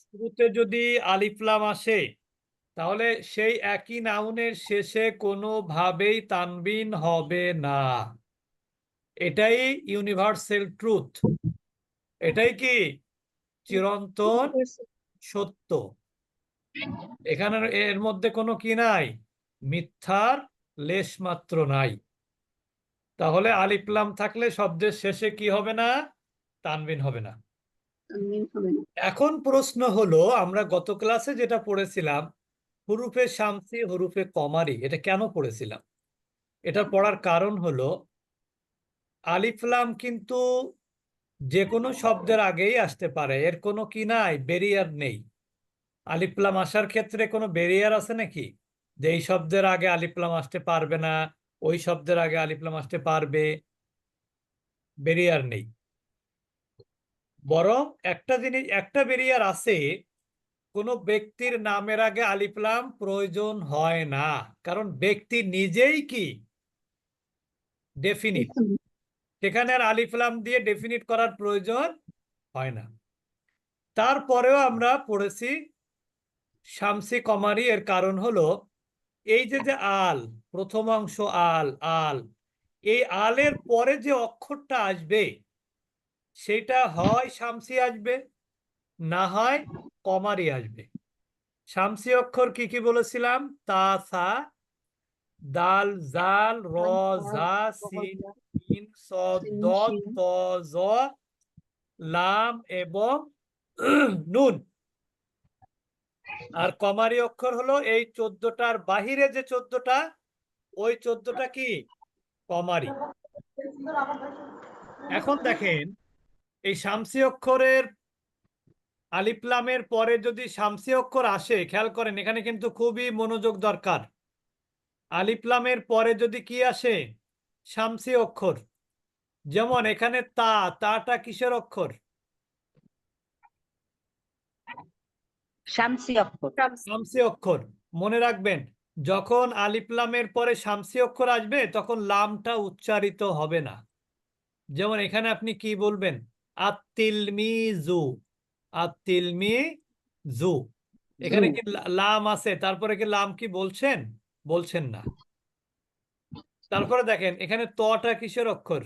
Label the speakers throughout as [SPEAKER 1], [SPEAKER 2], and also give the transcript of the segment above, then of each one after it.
[SPEAKER 1] শুরুতে যদি আলিফলাম আসে, তাহলে সেই একই নাউনের শেষে কোনোভাবেই তানবিন হবে না। এটাই ইউনিভার্সাল ট্রুথ এটাই কি চিরন্তন সত্য? এখানে এর মধ্যে কোনো কি নাই? মিথ্যার লেশ মাত্র নাই। তাহলে আলিফলাম থাকলে শব্দের শেষে কি হবে না? তানবিন হবে না। এখন প্রশ্ন হলো, আমরা গত ক্লাসে যেটা পড়েছিলাম, হুরুফে শামসি, হুরুফে কমারি, এটা কেন পড়েছিলাম? এটা পড়ার কারণ হলো আলিফলাম কিন্তু যে কোনো শব্দের আগেই আসতে পারে, এর কোনো কি নাই বেরিয়ার নেই। আলিফলাম আসার ক্ষেত্রে কোনো বেরিয়ার আছে নাকি? যে এই শব্দের আগে আলিফলাম আসতে পারবে না, ওই শব্দের আগে আলিফলাম আসতে পারবে বেরিয়ার নেই। বরং একটা জিনিস একটা বেরিয়ার আছে কোনো ব্যক্তির নামের আগে আলিফলাম প্রয়োজন হয় না। কারণ ব্যক্তি নিজেই কি? ডেফিনিট সেখানে আর আলিফলাম দিয়ে ডেফিনিট করার প্রয়োজন হয় না। তারপরেও আমরা পড়েছি শামসি কমারি এর কারণ হলো এই যে যে আল প্রথম অংশ আল আল এই আলের পরে যে অক্ষরটা আসবে সেটা হয় শামসি আসবে না হয় কমারি আসবে। শামসি অক্ষর কি কি বলেছিলাম? তা সা দাল জাল র ঝা সিন সিন সদ দদ ত জ লাম এবং নুন। আর কমারি অক্ষর হলো এই চোদ্দটার বাহিরে যে চোদ্দটা ওই চোদ্দটা কি? কমারি। এখন দেখেন এই শামসি অক্ষরের আলিফলামের পরে যদি শামসি অক্ষর আসে খেয়াল করেন এখানে কিন্তু খুবই মনোযোগ দরকার। আলিফলামের পরে যদি কি আসে? শামসি অক্ষর। যেমন এখানে তা তাটা কিসের অক্ষর?
[SPEAKER 2] শামসি অক্ষর।
[SPEAKER 1] শামসি। অক্ষর। মনে রাখবেন যখন আলিফলামের পরে শামসি অক্ষর আসবে তখন লামটা উচ্চারিত হবে না। যেমন এখানে আপনি কি বলবেন? আত্তিলমি জু আত্তিলমি জু। এখানে। কি লাম আছে তারপরে কি লাম কি বলছেন? বলছেন না। তারপরে দেখেন এখানে তটা কিসের অক্ষর?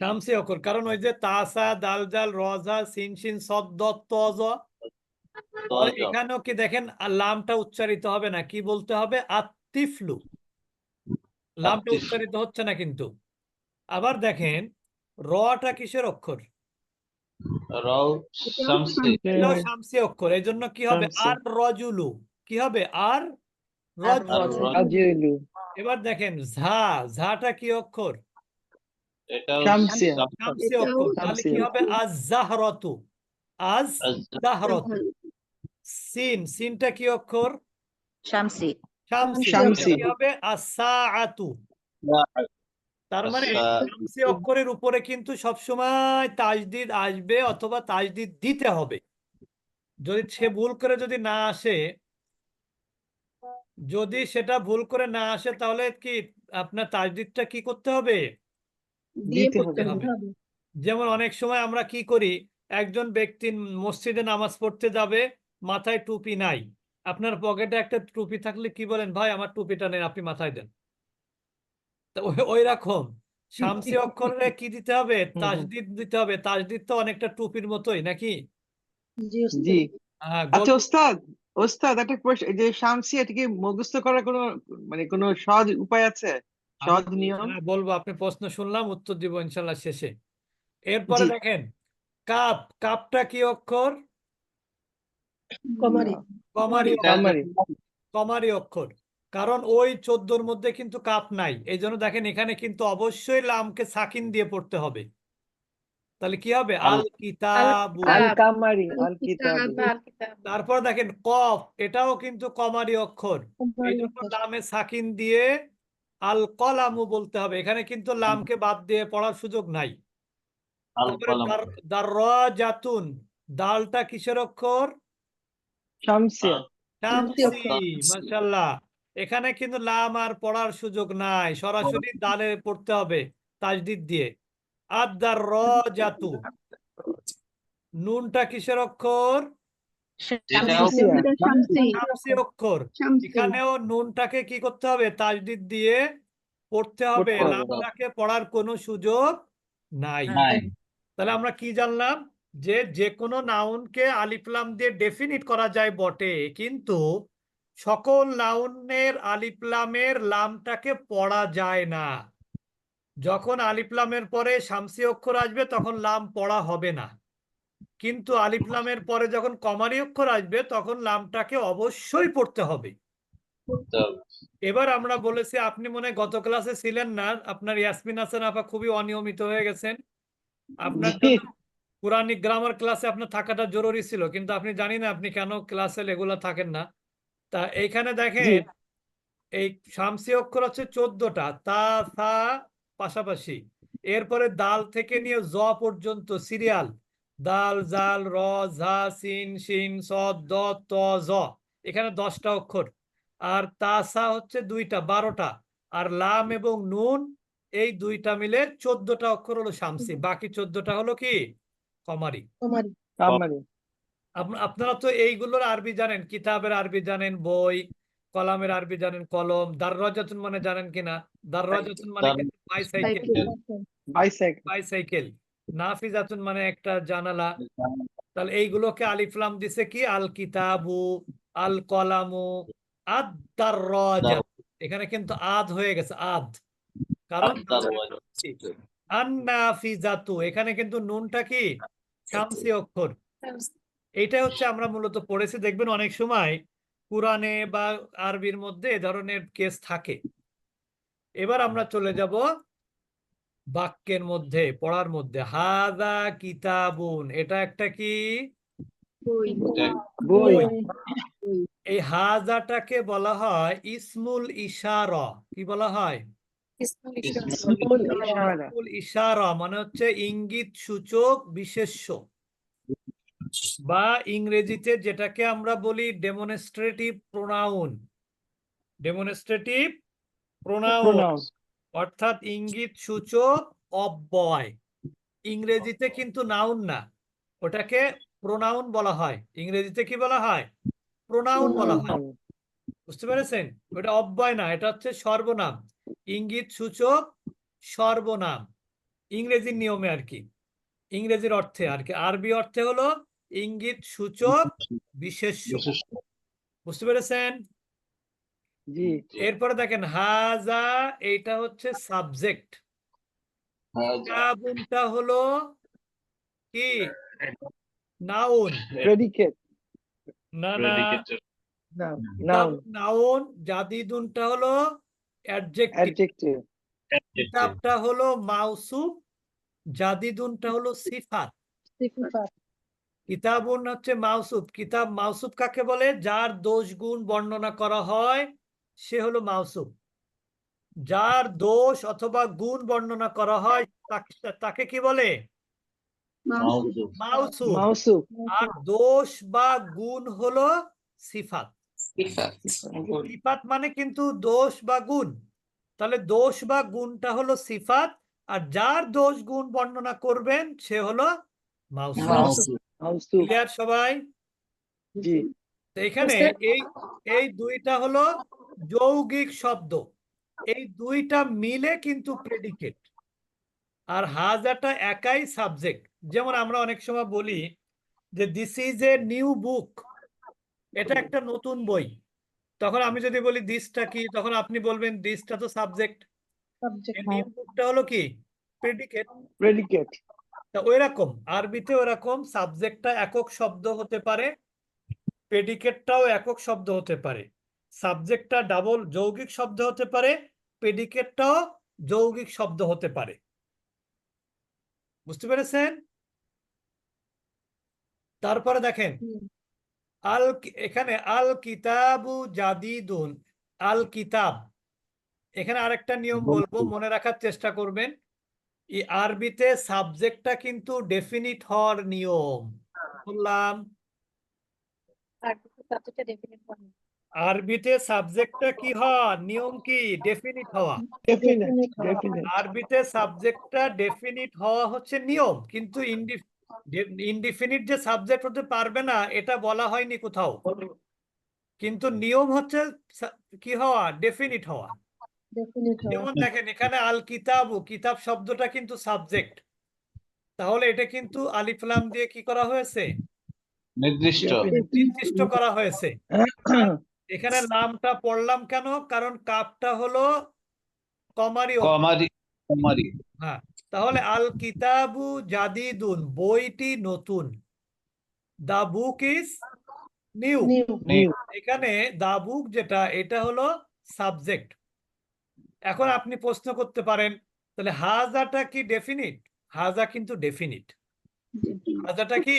[SPEAKER 2] শামসি অক্ষর।
[SPEAKER 1] কারণ ওই যে তাসা দাল জাল রজা সিন সিন সদ দত জ এখানেও কি দেখেন লামটা উচ্চারিত হবে না কি বলতে হবে? আত্তিফলু। লামটা
[SPEAKER 3] আত্তিফ।
[SPEAKER 1] উচ্চারিত হচ্ছে না কিন্তু। আবার দেখেন রটা কিসের অক্ষর?
[SPEAKER 3] শামসি।
[SPEAKER 1] অক্ষর। এই জন্য কি হবে? আর রজুলু। কি হবে? আর রজুলু। এবার দেখেন ঝা। ঝাটা কি অক্ষর?
[SPEAKER 4] শামসি।
[SPEAKER 1] শামসি অক্ষর। তাহলে কি হবে? আজ জাহরতু আজ জাহরতু সিন। সিনটা কি অক্ষর?
[SPEAKER 2] শামসি।
[SPEAKER 1] শামসি
[SPEAKER 4] শামসি।
[SPEAKER 1] হবে আসাআতু তার মানে শামসি অক্ষরের উপরে কিন্তু সবসময় তাজদিদ আসবে অথবা তাজদিদ দিতে হবে। যদি সে ভুল করে যদি না আসে যদি সেটা ভুল করে না আসে তাহলে কি আপনার তাজদিদটা কি করতে। হবে। যেমন অনেক সময় আমরা কি করি একজন ব্যক্তি মসজিদে নামাজ পড়তে যাবে মাথায় টুপি নাই। আপনার পকেটে একটা টুপি থাকলে কি বলেন ভাই আমার টুপিটা নেন আপনি মাথায় দেন। তো ওই- রকম। শামসি অক্ষরে কি দিতে হবে। তাজদিদ দিতে হবে। তাজদিদ তো অনেকটা টুপির মতোই নাকি?
[SPEAKER 5] জি
[SPEAKER 1] হ্যাঁ,
[SPEAKER 4] আচ্ছা ওস্তাদ ওস্তাদ একটা প্রশ্ন যে শামসি এটা কি মুখস্থ করার কোনো মানে কোনো সহজ উপায় আছে? সহজ নিয়ম?
[SPEAKER 1] বলব আপনি প্রশ্ন শুনলাম উত্তর দিব ইনশাল্লাহ শেষে। এরপরে। দেখেন কাপ কাপটা কি অক্ষর?
[SPEAKER 5] কমারি।
[SPEAKER 1] কমারি অক্ষর। কারণ ওই চোদ্দোর মধ্যে কিন্তু কাপ নাই। এই জন্য দেখেন এখানে কিন্তু অবশ্যই লামকে সাকিন দিয়ে পড়তে হবে। তাহলে কি হবে?
[SPEAKER 3] আল-
[SPEAKER 1] কিতাবু
[SPEAKER 4] আল কামারি আল
[SPEAKER 5] কিতাব,
[SPEAKER 4] কিতাব
[SPEAKER 5] আল কিতাব।
[SPEAKER 1] তারপর দেখেন কফ এটাও কিন্তু কমারি অক্ষর। এই জন্য লামে সাকিন দিয়ে আল কলামু বলতে হবে। এখানে কিন্তু লামকে বাদ দিয়ে পড়ার সুযোগ নাই।
[SPEAKER 3] আল
[SPEAKER 1] তারপরে
[SPEAKER 3] কলাম
[SPEAKER 1] দার- দাররাজাতুন। দালটা কিসের অক্ষর?
[SPEAKER 4] শামসিয়া।
[SPEAKER 1] শামসি
[SPEAKER 5] শামসি। অক্ষর।
[SPEAKER 1] মাশাআল্লাহ। এখানে কিন্তু লাম আর পড়ার সুযোগ নাই। সরাসরি দালে পড়তে হবে তাজদিদ দিয়ে। আদার র জাতু। নুনটা কিসের অক্ষর? অক্ষর। এখানেও নুনটাকে কি করতে হবে? তাজদিদ দিয়ে পড়তে হবে। লামটাকে পড়ার কোনো সুযোগ নাই। তাহলে আমরা কি জানলাম? যে যে কোনো নাউনকে আলিফলাম দিয়ে ডেফিনিট করা যায় বটে কিন্তু সকল নাউনের আলিফলামের লামটাকে পড়া যায় না। যখন আলিফলামের পরে শামসি অক্ষর আসবে তখন লাম পড়া হবে না। কিন্তু আলিফলামের পরে যখন কমারি অক্ষর আসবে তখন লামটাকে অবশ্যই পড়তে হবে। এবার আমরা বলেছি আপনি মনে হয় গত ক্লাসে ছিলেন না আপনার ইয়াসমিন হাসান আপা খুবই অনিয়মিত হয়ে গেছেন। আপনার জন্য গ্রামার ক্লাসে আপনার থাকাটা জরুরি ছিল কিন্তু আপনি জানি না আপনি কেন ক্লাসে রেগুলার থাকেন না। তা এইখানে দেখেন এই শামসি অক্ষর হচ্ছে চোদ্দটা তা থা পাশাপাশি। এরপরে দাল থেকে নিয়ে জ পর্যন্ত সিরিয়াল। দাল জাল র ঝা সিন শিন স দ ত জ। এখানে দশটা অক্ষর। আর তাসা হচ্ছে দুইটা বারোটা। আর লাম এবং নুন এই দুইটা মিলে চোদ্দটা অক্ষর হলো শামসি বাকি চোদ্দটা হলো কি? কমারি। আপনারা তো এইগুলোর আরবি জানেন কিতাবের আরবি জানেন বই কলামের আরবি জানেন কলম দাররাজাতুন মানে জানেন কিনা দাররাজাতুন মানে বাইসাইকেল।
[SPEAKER 4] বাইসাইকেল।
[SPEAKER 1] বাইসাইকেল। নাফিজাতুন মানে একটা জানালা। তাহলে এইগুলোকে আলিফলাম দিছে কি? আল কিতাবু আল কলামু আদ দাররাজাত এখানে কিন্তু আদ হয়ে গেছে আদ। কারণ। আন্নাফিজাতু এখানে কিন্তু নুনটা কি? শামসি অক্ষর। এটা হচ্ছে আমরা মূলত পড়েছি দেখবেন অনেক সময় কোরআনে বা আরবির মধ্যে এ ধরনের কেস থাকে। এবার আমরা চলে যাব বাক্যের মধ্যে পড়ার মধ্যে। হাদা কিতাবুন এটা একটা কি?
[SPEAKER 5] বই।
[SPEAKER 4] বই।
[SPEAKER 1] এই হাজাটাকে বলা হয় ইসমুল ইশারা। কি বলা হয়?
[SPEAKER 4] ইশারা।
[SPEAKER 1] মানে হচ্ছে ইঙ্গিত সূচক বিশেষ্য। বা ইংরেজিতে যেটাকে আমরা বলি ডেমনস্ট্রেটিভ প্রোনাউন ডেমনস্ট্রেটিভ প্রোনাউন অর্থাৎ ইঙ্গিত সূচক অব্যয়। ইংরেজিতে কিন্তু নাউন না। ওটাকে প্রোনাউন বলা হয়। ইংরেজিতে কি বলা হয়? প্রোনাউন বলা হয়। বুঝতে পেরেছেন? ওটা অব্যয় না এটা হচ্ছে সর্বনাম। ইঙ্গিত সূচক সর্বনাম। ইংরেজির নিয়মে আর কি। ইংরেজির অর্থে আর কি। আরবি অর্থে হলো ইঙ্গিত সূচক
[SPEAKER 3] বিশেষ-
[SPEAKER 1] বুঝতে পেরেছেন? এরপরে দেখেন হাজা এইটা হচ্ছে সাবজেক্ট। হলো কি? নাউন।
[SPEAKER 4] প্রেডিকেট
[SPEAKER 1] না না.
[SPEAKER 4] নাউন
[SPEAKER 1] নাউন জাদিদুনটা হলো অ্যাডজেক্টিভ
[SPEAKER 4] অ্যাডজেক্টিভ
[SPEAKER 1] কিতাবটা হলো মাউসুফ জাদিদুনটা হলো সিফাত। কিতাবুন হচ্ছে মাউসুফ কিতাব মাউসুফ কাকে বলে? যার দোষ গুণ বর্ণনা করা হয় সে হলো মাউসুফ যার দোষ অথবা গুণ বর্ণনা করা হয় তাকে- তাকে কি বলে। মাউসুফ
[SPEAKER 4] মাউসুফ
[SPEAKER 1] আর দোষ বা গুণ হলো সিফাত। সিফাত মানে কিন্তু দোষ বা গুণ। তাহলে দোষ বা গুণটা হলো সিফাত আর যার দোষ গুণ বর্ণনা করবেন সে হলো। ক্লিয়ার সবাই? এখানে এই এই দুইটা হলো যৌগিক শব্দ। এই দুইটা মিলে কিন্তু প্রেডিকেট আর হাজাটা একাই সাবজেক্ট যেমন আমরা অনেক সময় বলি যে this is a new book এটা একটা নতুন বই। তখন আমি যদি বলি দিসটা কি? তখন আপনি বলবেন দিসটা তো সাবজেক্ট
[SPEAKER 5] সাবজেক্ট
[SPEAKER 1] নিউ বুকটা হলো কি? প্রেডিকেট
[SPEAKER 4] প্রেডিকেট
[SPEAKER 1] তা ওইরকম আরবিতে ওরকম সাবজেক্টটা একক শব্দ হতে পারে প্রেডিকেটটাও একক শব্দ হতে পারে। সাবজেক্টটা ডাবল যৌগিক শব্দ হতে পারে প্রেডিকেটটাও যৌগিক শব্দ হতে পারে। বুঝতে পেরেছেন? তারপরে দেখেন আল এখানে আল কিতাবু জাদিদুন আল কিতাব। এখানে আরেকটা নিয়ম বলব মনে রাখার চেষ্টা করবেন। এই আরবিতে সাবজেক্টটা কিন্তু ডেফিনিট হওয়ার নিয়ম। বললাম। আরবিতে সাবজেক্টটা কি হওয়া? নিয়ম কি? ডেফিনিট হওয়া। আরবিতে সাবজেক্টটা ডেফিনিট হওয়া হচ্ছে নিয়ম কিন্তু ইনডিফিনিট যে সাবজেক্ট হতে পারবে না এটা বলা হয়নি কোথাও। কিন্তু নিয়ম হচ্ছে কি হওয়া? ডেফিনিট হওয়া। যেমন দেখেন এখানে আল কিতাবু কিতাব শব্দটা কিন্তু সাবজেক্ট তাহলে এটা কিন্তু আলিফলাম দিয়ে কি করা হয়েছে?
[SPEAKER 3] নির্দিষ্ট।
[SPEAKER 1] নির্দিষ্ট করা হয়েছে। এখানে নামটা পড়লাম কেন? কারণ কাপটা হলো কমারি।
[SPEAKER 3] কমারি কমারি।
[SPEAKER 1] হ্যাঁ। তাহলে আল কিতাবু জাদিদুন বইটি নতুন। The book is new. এখানে দা বুক যেটা এটা হলো সাবজেক্ট। এখন আপনি প্রশ্ন করতে পারেন তাহলে হাজাটা কি ডেফিনিট? হাজা কিন্তু ডেফিনিট। হাজাটা কি?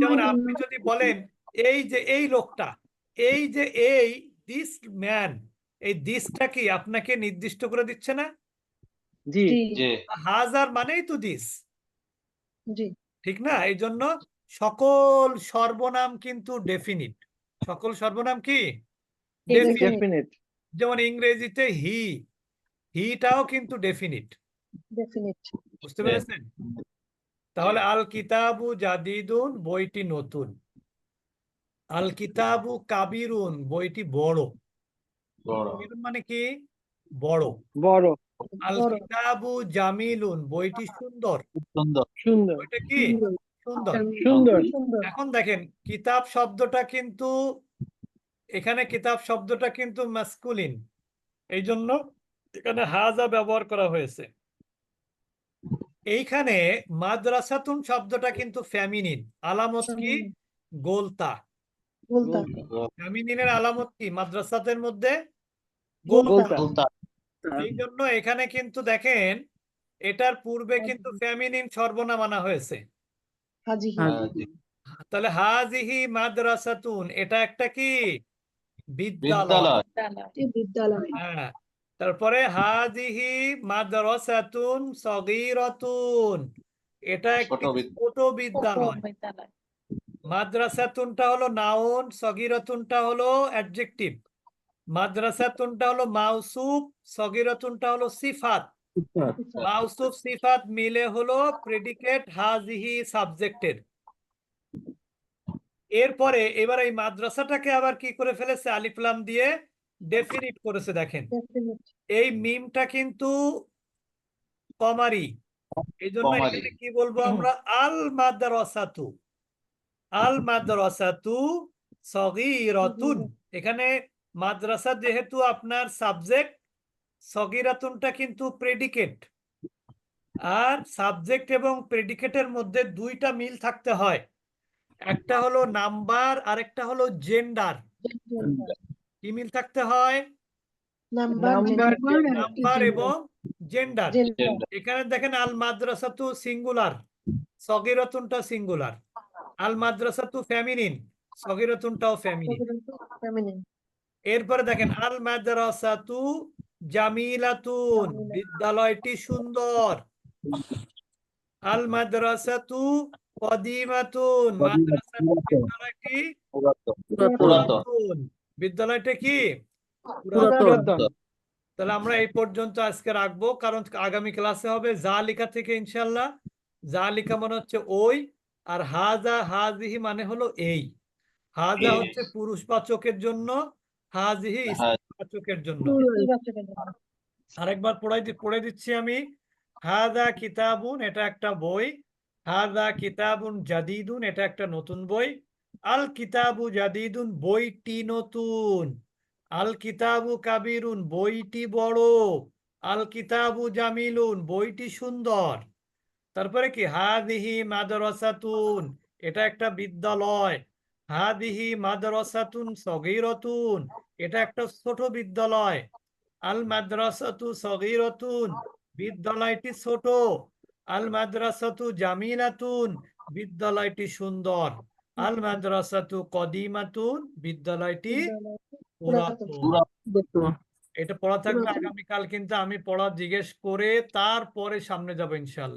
[SPEAKER 1] যেমন আপনি যদি বলেন এই যে এই লোকটা এই যে এই দিস ম্যান এই দিসটা কি আপনাকে নির্দিষ্ট করে দিচ্ছে না?
[SPEAKER 4] জি।
[SPEAKER 5] জি।
[SPEAKER 1] হাজার মানেই তো দিস।
[SPEAKER 5] জি।
[SPEAKER 1] ঠিক না? এই জন্য সকল সর্বনাম কিন্তু ডেফিনিট সকল সর্বনাম কি.
[SPEAKER 4] ডেফিনেট
[SPEAKER 1] যেমন ইংরেজিতে হি হিটাও কিন্তু ডেফিনিট
[SPEAKER 5] Definite.
[SPEAKER 1] বুঝতে। পেরেছেন? তাহলে আল কিতাবু জাদিদুন বইটি নতুন। আল কিতাবু কাবিরুন বইটি বড়।
[SPEAKER 3] বড়।
[SPEAKER 1] মানে কি? বড়।
[SPEAKER 4] বড়।
[SPEAKER 1] আল। কিতাবু জামিলুন বইটি সুন্দর।
[SPEAKER 3] সুন্দর।
[SPEAKER 4] সুন্দর।
[SPEAKER 1] বইটা কি? সুন্দর।
[SPEAKER 4] সুন্দর।
[SPEAKER 5] সুন্দর।
[SPEAKER 1] এখন দেখেন কিতাব শব্দটা কিন্তু এখানে কিতাব শব্দটা কিন্তু মাস্কুলিন। এই জন্য এখানে হাজা ব্যবহার করা হয়েছে। এইখানে মাদ্রাসাতুন শব্দটা কিন্তু ফ্যামিনিন। আলামত কি? গোলতা। ফ্যামিনিনের আলামত কি? মাদ্রাসাতের মধ্যে?
[SPEAKER 5] গোলতা।
[SPEAKER 1] গোলতা এই জন্য এখানে কিন্তু দেখেন এটার পূর্বে কিন্তু ফ্যামিনিন সর্বনাম আনা হয়েছে। তাহলে হাজিহি মাদ্রাসাতুন এটা একটা কি? বিদ্যালয়।
[SPEAKER 3] বিদ্যালয়।
[SPEAKER 5] বিদ্যালয়।
[SPEAKER 1] হ্যাঁ তারপরে হাজিহি মাদ্রাসাতুন সগীরাতুন এটা
[SPEAKER 3] ছোট
[SPEAKER 1] একটি ছোট বিদ্যালয়। মাদ্রাসাতুনটা হলো নাউন সগীরাতুনটা হলো অ্যাডজেক্টিভ মাদ্রাসাতুনটা হলো? মাউসুফ সগীরাতুনটা হলো সিফাত। মাউসুফ সিফাত মিলে হলো প্রেডিকেট হাজিহি সাবজেক্টের। এরপরে এবার এই মাদ্রাসাটাকে আবার কি করে ফেলেছে? আলিফলাম দিয়ে ডেফিনিট করেছে দেখেন। এই মিমটা কিন্তু কমারি। এই জন্য এখানে কি বলব আমরা? আল মাদ্রাসাতু আল মাদ্রাসাতু সগীরাতুন। এখানে মাদ্রাসা যেহেতু আপনার সাবজেক্ট সগীরাতুনটা কিন্তু প্রেডিকেট আর সাবজেক্ট এবং প্রেডিকেটের মধ্যে দুইটা মিল থাকতে হয়। একটা হলো নাম্বার আর একটা হলো জেন্ডার কি মিল থাকতে হয়?
[SPEAKER 5] নাম্বার
[SPEAKER 4] নাম্বার,
[SPEAKER 1] এবং জেন্ডার এখানে দেখেন আল মাদ্রাসাতু সিঙ্গুলার সগীরাতুনটা সিঙ্গুলার আল মাদ্রাসাতু ফেমিনিন সগীরাতুনটাও ফেমিনিন
[SPEAKER 5] feminine,
[SPEAKER 1] এরপরে দেখেন আল মাদ্রাসাতু জামিলাতুন
[SPEAKER 5] জামিলা।
[SPEAKER 1] বিদ্যালয়টি সুন্দর। আল মাদ্রাসাতু কদিমাতুন বিদ্যালয়টি বিদ্যালয়টা কি? তাহলে আমরা এই পর্যন্ত আজকে রাখব কারণ আগামী ক্লাসে হবে জালিকা থেকে ইনশাল্লাহ জালিকা মানে হচ্ছে ওই আর হাজা হাজিহি মানে হলো এই। হাজা। হচ্ছে পুরুষবাচকের জন্য হাজিহি
[SPEAKER 3] হ্যাঁ।
[SPEAKER 1] জন্য। আরেকবার পড়াই পড়ে দিচ্ছি আমি। হাদা কিতাবুন এটা একটা বই। হাদা কিতাবুন জাদিদুন এটা একটা নতুন বই। আল কিতাবু জাদিদুন বইটি নতুন। আল কিতাবু কাবিরুন বইটি বড়। আল কিতাবু জামিলুন বইটি সুন্দর। তারপরে কি? হাদিহি মাদ্রাসাতুন এটা একটা বিদ্যালয়। হাদিহি মাদ্রাসাতুন সগীরাতুন। এটা একটা ছোট বিদ্যালয়। আল মাদ্রাসাতু সগীরাতুন। বিদ্যালয়টি ছোট। আল মাদ্রাসাতু জামিলাতুন বিদ্যালয়টি সুন্দর। আল মাদ্রাসাতু কদিমাতুন। বিদ্যালয়টি। এটা পড়া থাকবে। আগামীকাল কিন্তু আমি পড়া জিজ্ঞেস করে তারপরে সামনে যাব ইনশাল্লাহ।